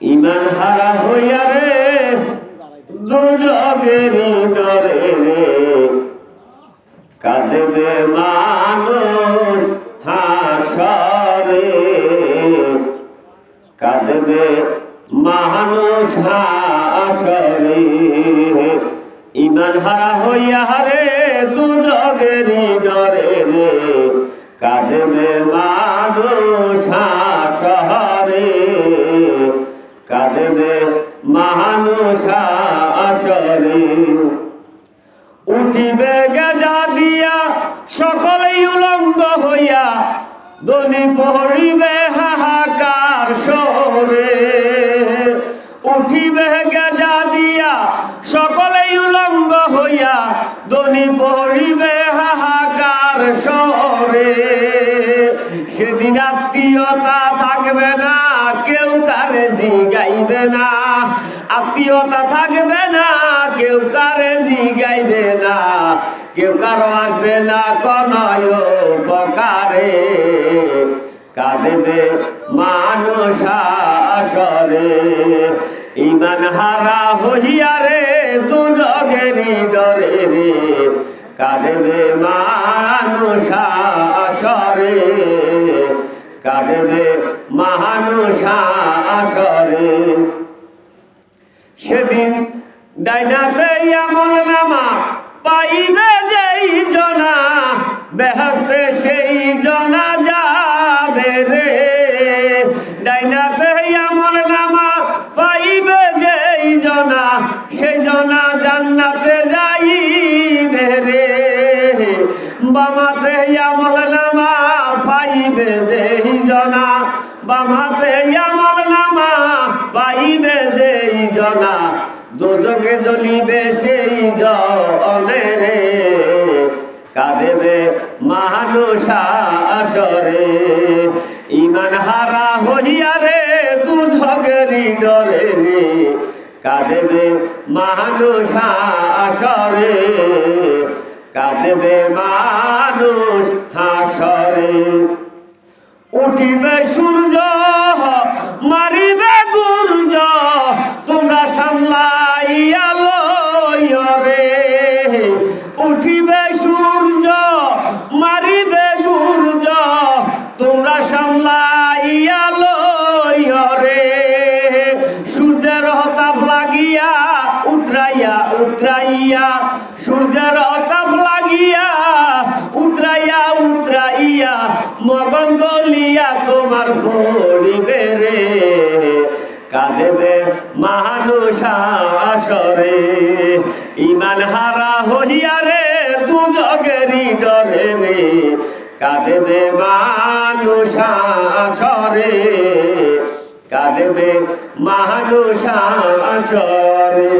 ইমান হারা হইয়া রে দুজগের ডরে রে। কাঁদবে মানুষ হাসরে, কাঁদবে মানুষ হাসরে। ইমান হারা হইয়া রে দুজগের কাঁদবে মানুষ হাসরে কাঁদবে মানুষ আসরে। উঠিবে গেজা দিয়া সকলেই উলঙ্গ হইয়া দনি পড়িবে হাহাকার সরে উঠিবে গেজা সেদিন আত্মীয়তা থাকবে না, কেউ কারে জিগাইবে না। আত্মীয়তা থাকবে না, কেউ কারে জিগাইবে না। কেউ কারও আসবে না কনয় উপকারে। কাঁদবে মানুষ আসরে। ইমান হারা হইয়া রে দুজগেরই ডরে রে। কাঁদবে মানুষ আসরে, কাঁদবে মহানুষা আসরে সেদিন ডাইনাতে আমল নামা পাইবে যেই জনা বেহস্তে সেই জনা যাবে রে। ডাইনাতে আমল নামা পাইবে যেই জনা, সেই জনা জান্নাতে বামাতে আমল নামা, পাইবে যেই জনা। বামাতে আমল নামা, পাইবে যেই জনা। দোজকে জ্বলিবে সেই জনে রে। কাঁদেবে মানুষা আসরে। ইমান হারা হইয়া রে দুঝগেরি ডরে রে। কাঁদেবে মানুষা আসরে। কাঁদেবে মানুষ হাসরে। উঠিবে সূর্য মারিবে গুর্জ তোমরা সামলাইয়া লয় রে উঠিবে সূর্য উতরাইয়া উতরাইয়া, সূর্যের হতাপ লাগিয়া, উতরাইয়া উতরাইয়া মগন গলিয়া তোমার পড়িবে রে কাঁদেবে মানুষ ইমান হারা হইয়া রে দুজগেরই ডরে রে। কাঁদেবে মানুষ কাঁদেবে মানুষ আসরে।